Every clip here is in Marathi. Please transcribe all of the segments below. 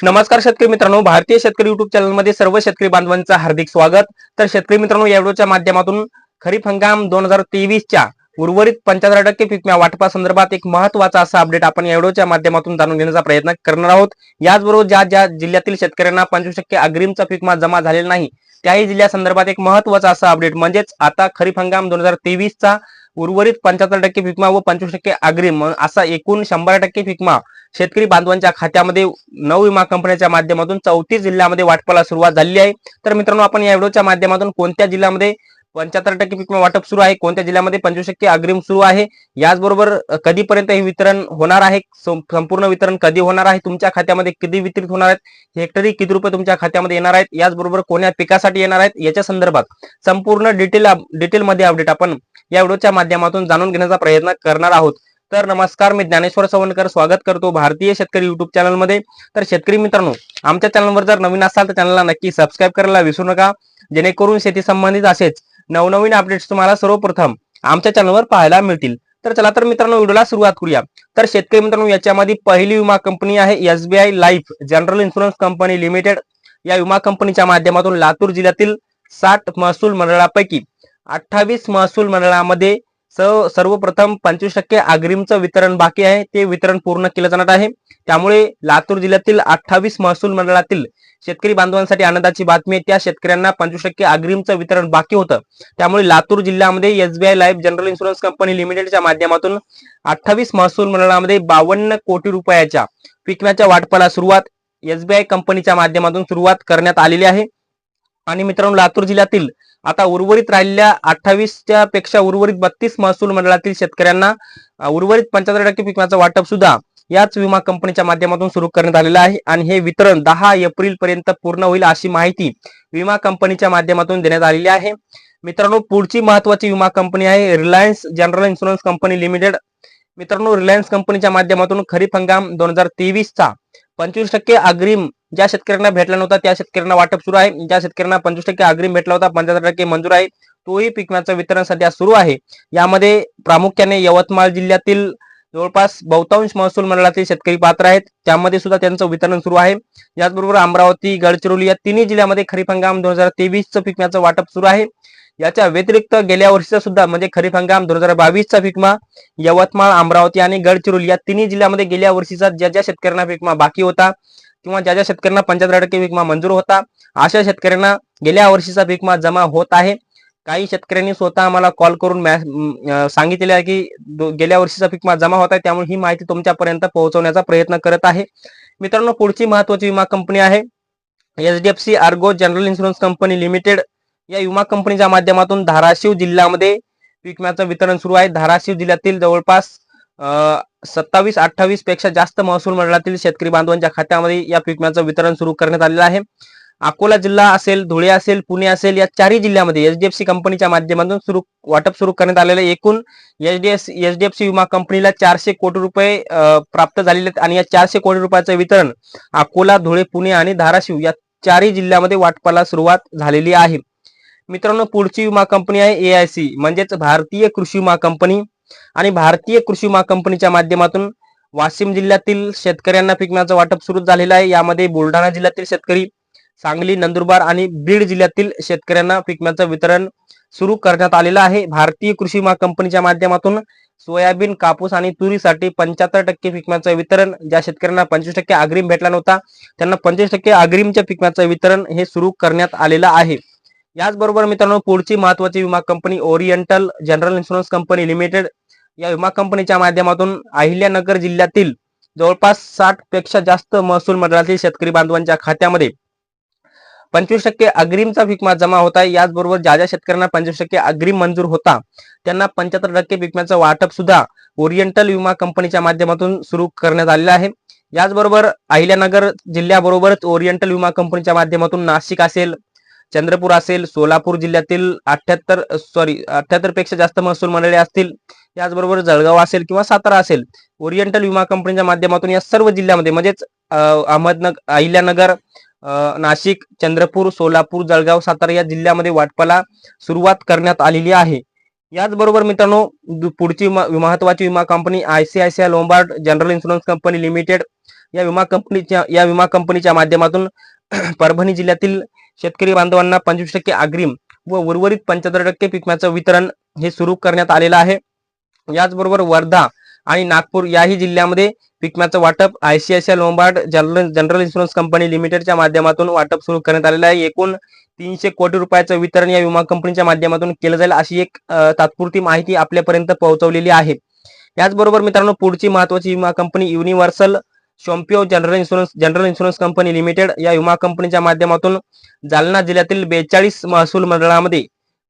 नमस्कार शेतकरी मित्रांनो भारतीय शेतकरी युट्यूब चॅनलमध्ये सर्व शेतकरी बांधवांचं हार्दिक स्वागत. तर शेतकरी मित्रांनो या व्हिडिओच्या माध्यमातून खरीप हंगाम दोन हजार तेवीसच्या उर्वरित पंच्याहत्तर टक्के पिकम्या वाटपा संदर्भात एक महत्त्वाचा असा अपडेट आपण या व्हिडिओच्या माध्यमातून जाणून घेण्याचा प्रयत्न करणार आहोत. याचबरोबर ज्या ज्या जिल्ह्यातील शेतकऱ्यांना पंचवीस टक्के अग्रिमचा पिकमा जमा झालेला नाही त्याही जिल्ह्यासंदर्भात एक महत्त्वाचा असा अपडेट म्हणजेच आता खरीप हंगाम दोन हजार तेवीसचा उर्वरित पंच्याहत्तर टक्के पीक विमा व पंचवीस टक्के अग्रिम. असा एकूण शंभर टक्के पीक विमा शेतकरी बांधवांच्या खात्यामध्ये नऊ विमा कंपन्यांच्या माध्यमातून चौतीस जिल्ह्यामध्ये वाटपाला सुरुवात झाली आहे. तर मित्रांनो आपण या व्हिडिओच्या माध्यमातून कोणत्या जिल्ह्यामध्ये पंच्याहत्तर टक्के पीक वाटप सुरू आहे. कोणत्या जिल्ह्यामध्ये पंचवीस टक्के अग्रिम सुरू आहे? याचबरोबर कधीपर्यंत हे वितरण होणार आहे? संपूर्ण वितरण कधी होणार आहे? तुमच्या खात्यामध्ये किती वितरित होणार आहेत? हेक्टरी किती रुपये तुमच्या खात्यामध्ये येणार आहेत? याचबरोबर कोण्या पिकासाठी येणार आहेत? याच्या संदर्भात संपूर्ण डिटेल डिटेलमध्ये अपडेट आपण या व्हिडिओच्या माध्यमातून जाणून घेण्याचा प्रयत्न करणार आहोत. तर नमस्कार मी ज्ञानेश्वर सवनकर. स्वागत करतो भारतीय शेतकरी युट्यूब चॅनलमध्ये. तर शेतकरी मित्रांनो आमच्या चॅनलवर जर नवीन असाल तर चॅनलला नक्की सबस्क्राईब करायला विसरू नका. जेणेकरून शेती संबंधित असेच नवनवीन अपडेट्स तुम्हाला सर्वप्रथम आमच्या चॅनलवर पाहायला मिळतील. तर चला तर मित्रांनो व्हिडिओला सुरुवात करूया. तर शेतकरी मित्रांनो याच्यामध्ये पहिली विमा कंपनी आहे SBI life general insurance company limited या विमा कंपनीच्या माध्यमातून लातूर जिल्ह्यातील साठ महसूल मंडळापैकी अठ्ठावीस महसूल मंडळामध्ये सर्वप्रथम पंचवीस टक्के अग्रिमचं वितरण बाकी आहे. ते वितरण पूर्ण केलं जाणार आहे. त्यामुळे लातूर जिल्ह्यातील अठ्ठावीस महसूल मंडळातील शेतकरी बांधवांसाठी आनंदाची बातमी आहे. त्या शेतकऱ्यांना पंचवीस टक्के अग्रिमचं वितरण बाकी होतं. त्यामुळे लातूर जिल्ह्यामध्ये SBI life general insurance company लिमिटेडच्या माध्यमातून अठ्ठावीस महसूल मंडळामध्ये बावन्न कोटी रुपयाच्या विकण्याच्या वाटपाला सुरुवात एसबीआय कंपनीच्या माध्यमातून सुरुवात करण्यात आलेली आहे. आणि मित्रांनो लातूर जिल्ह्यातील आता उर्वरित राहिलेल्या अठ्ठावीसच्या पेक्षा उर्वरित बत्तीस महसूल मंडळातील शेतकऱ्यांना उर्वरित पंच्याहत्तर टक्के पिकाचं वाटप सुद्धा याच विमा कंपनीच्या माध्यमातून सुरू करण्यात आलेलं आहे आणि हे वितरण दहा एप्रिल पर्यंत पूर्ण होईल अशी माहिती विमा कंपनीच्या माध्यमातून देण्यात आलेली आहे. मित्रांनो पुढची महत्वाची विमा कंपनी आहे Reliance general insurance company limited. मित्रांनो रिलायन्स कंपनीच्या माध्यमातून खरीप हंगाम दोन हजार तेवीसचा पंचवीस टक्के अग्रिम ज्या शेतकऱ्यांना भेटला नव्हता त्या शेतकऱ्यांना वाटप सुरू आहे. ज्या शेतकऱ्यांना पंचवीस टक्के अग्रिम भेटला होता पंच्याहत्तर टक्के मंजूर आहे. तोही पीक वितरण सध्या सुरू आहे. यामध्ये प्रामुख्याने यवतमाळ जिल्ह्यातील जवळपास बहुतांश महसूल मंडळातील शेतकरी पात्र आहेत. त्यामध्ये सुद्धा त्यांचं वितरण सुरू आहे. याचबरोबर अमरावती गडचिरोली या तिन्ही जिल्ह्यामध्ये खरीप हंगाम दोन हजार तेवीसचं पीक वाटप सुरू आहे. याच्या व्यतिरिक्त गेल्या वर्षीचा सुद्धा म्हणजे खरीप हंगाम दोन हजार बावीसचा पिकमा यवतमाळ अमरावती आणि गडचिरोली या तिन्ही जिल्ह्यामध्ये गेल्या वर्षीचा ज्या ज्या शेतकऱ्यांना पिकमा बाकी होता किंवा ज्या ज्या शेतकऱ्यांना पंच्याहत्तर टक्के विकमा मंजूर होता अशा शेतकऱ्यांना गेल्या वर्षीचा पीक जमा होत आहे. काही शेतकऱ्यांनी स्वतः आम्हाला कॉल करून सांगितलेले आहे की गेल्या वर्षीचा पीक जमा होत आहे त्यामुळे ही माहिती तुमच्यापर्यंत पोहोचवण्याचा प्रयत्न करत आहे. मित्रांनो पुढची महत्वाची विमा कंपनी आहे. HDFC Ergo general insurance company limited या विमा कंपनीच्या माध्यमातून धाराशिव जिल्ह्यामध्ये पीक विम्याचं वितरण सुरू आहे. धाराशिव जिल्ह्यातील जवळपास सत्तावीस अठ्ठावीसपेक्षा जास्त महसूल मंडळातील शेतकरी बांधवांच्या खात्यामध्ये या पीक वितरण सुरू करण्यात आलेलं आहे. अकोला जिल्हा असेल धुळे असेल पुणे असेल या चारही जिल्ह्यामध्ये एचडीएफसी कंपनीच्या माध्यमातून सुरू वाटप सुरू करण्यात आलेलं आहे. एकूण एचडीएफ एचडीएफसी विमा कंपनीला चारशे कोटी रुपये अं, प्राप्त झालेले आहेत. आणि या चारशे कोटी रुपयाचं वितरण अकोला धुळे पुणे आणि धाराशिव या चारही जिल्ह्यामध्ये वाटपाला सुरुवात झालेली आहे. मित्रांनो पुढची विमा कंपनी आहे एआयसी म्हणजेच भारतीय कृषी विमा कंपनी. आणि भारतीय कृषी विमा कंपनीच्या माध्यमातून वाशिम जिल्ह्यातील शेतकऱ्यांना पिकण्याचं वाटप सुरू झालेलं आहे. यामध्ये बुलढाणा जिल्ह्यातील शेतकरी सांगली नंदुरबार आणि बीड जिल्ह्यातील शेतकऱ्यांना पिकम्याचं वितरण सुरू करण्यात आलेलं आहे. भारतीय कृषी विमा कंपनीच्या माध्यमातून सोयाबीन कापूस आणि तुरीसाठी पंच्याहत्तर टक्के पिकम्याचं वितरण ज्या शेतकऱ्यांना पंचवीस टक्के अग्रिम भेटला नव्हता त्यांना पंचवीस टक्के अग्रिमच्या पिकम्याचं वितरण हे सुरू करण्यात आलेलं आहे. याचबरोबर मित्रांनो पुढची महत्वाची विमा company Oriental general insurance company limited या विमा कंपनीच्या माध्यमातून अहिल्यानगर जिल्ह्यातील जवळपास साठपेक्षा जास्त महसूल मंडळातील शेतकरी बांधवांच्या खात्यामध्ये पंचवीस टक्के अग्रिमचा पीक जमा होता आहे. याचबरोबर ज्या ज्या शेतकऱ्यांना पंचवीस टक्के अग्रिम मंजूर होता त्यांना पंच्याहत्तर टक्के पीक वाटप सुद्धा ओरिएंटल विमा कंपनीच्या माध्यमातून सुरू करण्यात आलेलं आहे. याचबरोबर अहिल्यानगर जिल्ह्याबरोबरच ओरिएंटल विमा कंपनीच्या माध्यमातून नाशिक असेल चंद्रपूर असेल सोलापूर जिल्ह्यातील अठ्याहत्तर सॉरी अठ्याहत्तरपेक्षा जास्त महसूल मंडळे असतील याचबरोबर जळगाव असेल किंवा सातारा असेल ओरिएंटल विमा कंपनीच्या माध्यमातून या सर्व जिल्ह्यामध्ये म्हणजेच अहमदनगर अहिल्यानगर नाशिक चंद्रपूर सोलापूर जळगाव सातारा या जिल्ह्यामध्ये वाटपाला सुरुवात करण्यात आलेली आहे. याचबरोबर मित्रांनो पुढची महत्वाची विमा company ICICI Lombard general insurance company limited या विमा कंपनीच्या या विमा कंपनीच्या माध्यमातून परभणी जिल्ह्यातील शेतकरी बांधवांना पंचवीस टक्के अग्रिम व उर्वरित पंच्याहत्तर टक्के पिकम्याचं वितरण हे सुरू करण्यात आलेलं आहे. याचबरोबर वर्धा आणि नागपूर याही जिल्ह्यामध्ये पीक वाटप ICICI Lombard general general insurance company लिमिटेडच्या माध्यमातून वाटप सुरू करण्यात आलेलं आहे. एकूण तीनशे कोटी रुपयाचं वितरण या विमा कंपनीच्या माध्यमातून केलं जाईल अशी एक तात्पुरती माहिती आपल्यापर्यंत पोहोचवलेली आहे. याचबरोबर मित्रांनो पुढची महत्वाची विमा company Universal Sompo general insurance general insurance company limited या विमा कंपनीच्या माध्यमातून जालना जिल्ह्यातील बेचाळीस महसूल मंडळामध्ये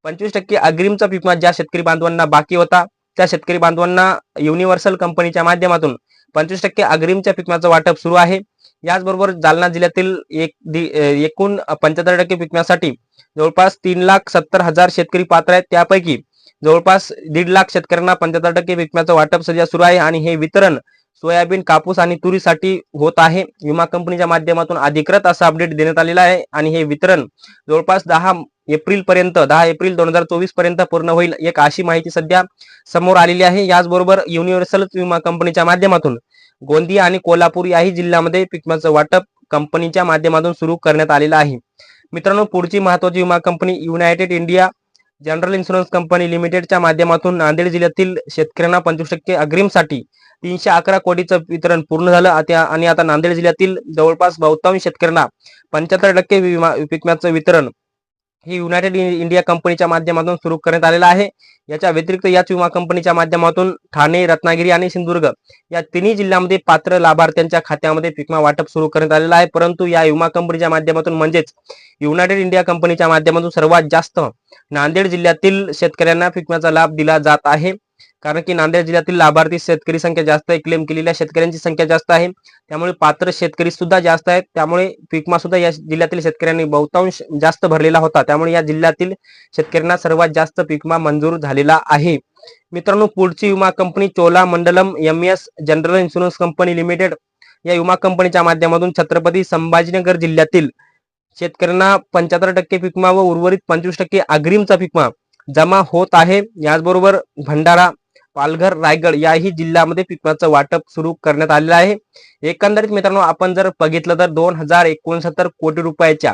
पंचवीस टक्के अग्रिमचा विमा ज्या शेतकरी बांधवांना बाकी होता त्या शेतकरी बांधवांना युनिव्हर्सल कंपनीच्या माध्यमातून पंचवीस टक्के अग्रिमच्या पीक विम्याचं वाटप सुरू आहे. याचबरोबर जालना जिल्ह्यातील एक एकूण पंच्याहत्तर टक्के पीक जवळपास तीन लाख सत्तर हजार शेतकरी पात्र आहेत. त्यापैकी जवळपास दीड लाख शेतकऱ्यांना पंच्याहत्तर टक्के पीक वाटप सध्या सुरू आहे आणि हे वितरण सोयाबीन कापूस आणि तुरीसाठी होत आहे. विमा कंपनीच्या माध्यमातून अधिकृत असं अपडेट देण्यात आलेलं आहे आणि हे वितरण जवळपास दहा एप्रिल पर्यंत दहा एप्रिल दोन हजार चोवीसपर्यंत पूर्ण होईल एक अशी माहिती सध्या समोर आलेली आहे. याचबरोबर युनिव्हर्सल विमा कंपनीच्या माध्यमातून गोंदिया आणि कोल्हापूर याही जिल्ह्यामध्ये पीक वाटप कंपनीच्या माध्यमातून सुरू करण्यात आलेलं आहे. मित्रांनो पुढची महत्वाची विमा company United India general insurance company लिमिटेडच्या माध्यमातून नांदेड जिल्ह्यातील शेतकऱ्यांना पंचवीस टक्के अग्रिमसाठी तीनशे अकरा कोटीचं वितरण पूर्ण झालं. आणि आता नांदेड जिल्ह्यातील जवळपास बहुतांश शेतकऱ्यांना पंच्याहत्तर टक्के विमा विम्याचं वितरण ही युनायटेड इंडिया कंपनीच्या माध्यमातून सुरू करण्यात आलेलं आहे. याच्या व्यतिरिक्त याच विमा कंपनीच्या माध्यमातून ठाणे रत्नागिरी आणि सिंधुदुर्ग या तिन्ही जिल्ह्यामध्ये पात्र लाभार्थ्यांच्या खात्यामध्ये पीक विमा वाटप सुरू करण्यात आलेला आहे. परंतु या विमा कंपनीच्या माध्यमातून म्हणजेच युनायटेड इंडिया कंपनीच्या माध्यमातून सर्वात जास्त नांदेड जिल्ह्यातील शेतकऱ्यांना पिकम्याचा विम्याचा लाभ दिला जात आहे. कारण की नांदेड जिल्ह्यातील लाभार्थी शेतकरी संख्या जास्त आहे. क्लेम केलेल्या शेतकऱ्यांची संख्या जास्त आहे. त्यामुळे पात्र शेतकरी सुद्धा जास्त आहेत. त्यामुळे पिकमा सुद्धा या जिल्ह्यातील शेतकऱ्यांनी बहुतांश जास्त भरलेला होता. त्यामुळे या जिल्ह्यातील शेतकऱ्यांना सर्वात जास्त पिकमा मंजूर झालेला आहे. मित्रांनो पुढची विमा company Chola Mandalam M S general insurance company limited या विमा कंपनीच्या माध्यमातून छत्रपती संभाजीनगर जिल्ह्यातील शेतकऱ्यांना पंच्याहत्तर टक्के पिकमा व उर्वरित पंचवीस टक्के अग्रिमचा पिकमा जमा होत आहे. याचबरोबर भंडारा पालघर रायगड याही जिल्ह्यामध्ये पीक वाटप सुरू करण्यात आलेलं आहे. एकंदरीत मित्रांनो आपण जर बघितलं तर दोन हजार एकोणसत्तर कोटी रुपयाच्या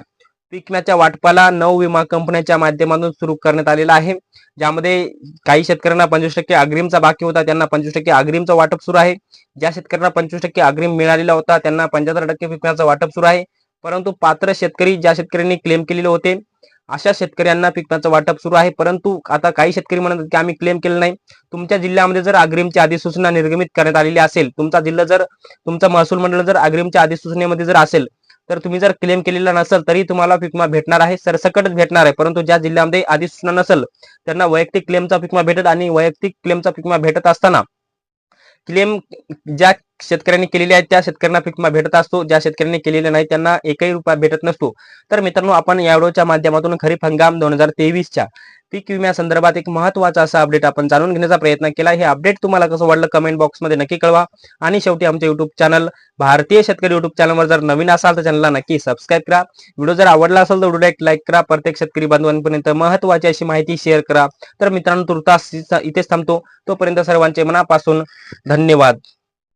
पीक वाटपाला नऊ विमा कंपन्यांच्या माध्यमातून सुरू करण्यात आलेला आहे. ज्यामध्ये काही शेतकऱ्यांना पंचवीस टक्के अग्रिमचा बाकी होता त्यांना पंचवीस टक्के अग्रिमचं वाटप सुरू आहे. ज्या शेतकऱ्यांना पंचवीस टक्के अग्रिम मिळालेला होता त्यांना पंच्याहत्तर टक्के पीक वाटप सुरू आहे. परंतु पात्र शेतकरी ज्या शेतकऱ्यांनी क्लेम केलेले होते अशा शेतकऱ्यांना पीक वाटप सुरू आहे. परंतु आता काही शेतकरी म्हणतात की आम्ही क्लेम केलं नाही. तुमच्या जिल्ह्यामध्ये जर अग्रिमची अधिसूचना निर्गमित करण्यात आलेली असेल तुमचा जिल्हा जर तुमचा महसूल मंडळ जर अग्रिमच्या अधिसूचनेमध्ये जर असेल तर तुम्ही जर क्लेम केलेला नसेल तरी तुम्हाला पिकमा भेटणार आहे सरसकटच भेटणार आहे. परंतु ज्या जिल्ह्यामध्ये अधिसूचना नसेल त्यांना वैयक्तिक क्लेमचा पिकमा भेटत आणि वैयक्तिक क्लेमचा पिकमा भेटत असताना क्लेम ज्या शेतकऱ्यांनी केलेले आहेत त्या शेतकऱ्यांना पीक विमा भेटत असतो ज्या शेतकऱ्यांनी केलेले नाही त्यांना एकही रुपया भेटत नसतो. तर मित्रांनो आपण या व्हिडिओच्या माध्यमातून खरीप हंगाम दोन हजार तेवीसच्या पीक विम्यासंदर्भात एक महत्त्वाचा असा अपडेट आपण जाणून घेण्याचा प्रयत्न केला. हे अपडेट तुम्हाला कसं वाटलं कमेंट बॉक्समध्ये नक्की कळवा. आणि शेवटी आमचे युट्यूब चॅनल भारतीय शेतकरी युट्यूब चॅनलवर जर नवीन असाल तर चॅनलला नक्की सबस्क्राईब करा. व्हिडिओ जर आवडला असेल तर व्हिडिओ एक लाईक करा. प्रत्येक शेतकरी बांधवांपर्यंत महत्वाची अशी माहिती शेअर करा. तर मित्रांनो तुर्तास इथेच थांबतो. तोपर्यंत सर्वांचे मनापासून धन्यवाद.